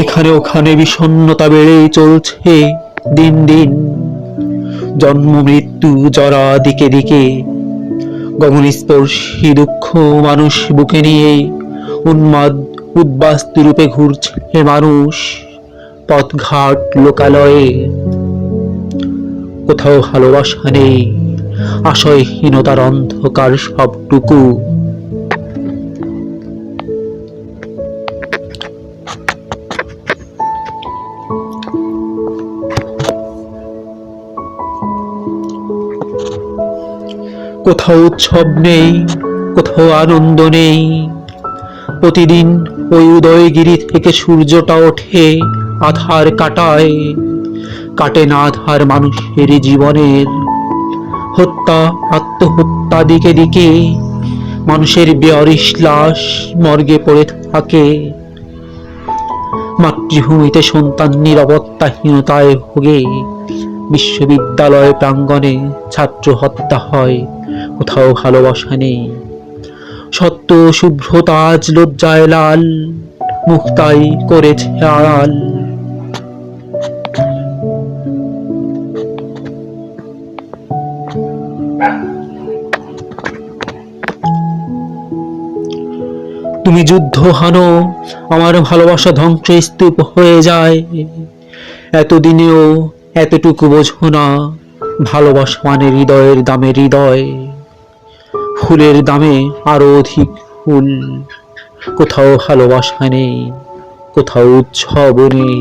এখানে ওখানে বিষণ্ণতা বেড়েই চলছে দিন দিন। জন্ম মৃত্যু জরা দিকে দিকে। গগনস্পর্শী দুঃখ মানুষ বুকে নিয়ে উন্মাদ উদ্বাস্তু রূপে ঘুরছে মানুষ পথঘাট লোকালয়ে। কোথাও ভালোবাসা নেই, আশয়হীনতার অন্ধকার সবটুকু। কোথাও উৎসব নেই, কোথাও আনন্দ নেই। প্রতিদিন ওই উদয়গিরি থেকে সূর্যটা ওঠে আধার কাটায়। কাটে না আধার মানুষের জীবনের। হত্যা, আত্মহত্যা দিকে দিকে মানুষের বেয়ারিশ লাশ মর্গে পড়ে থাকে। মাতৃভূমিতে সন্তান নিরাপত্তাহীনতায় ভোগে। বিশ্ববিদ্যালয় প্রাঙ্গণে ছাত্র হত্যা হয়, কোথাও ভালোবাসা নেই। সত্য শুভ্রতা আজ লজ্জায় লাল, মুক্তাই করেছে আড়াল। তুমি যুদ্ধ হানো, আমার ভালোবাসা ধ্বংসস্তূপ হয়ে যায়। এতদিনেও এতটুকু বোঝো না ভালোবাসা মানে হৃদয়ের দামে হৃদয়। ফুলের দামে আরও অধিক ফুল। কোথাও ভালোবাসা নেই, কোথাও উৎসব নেই।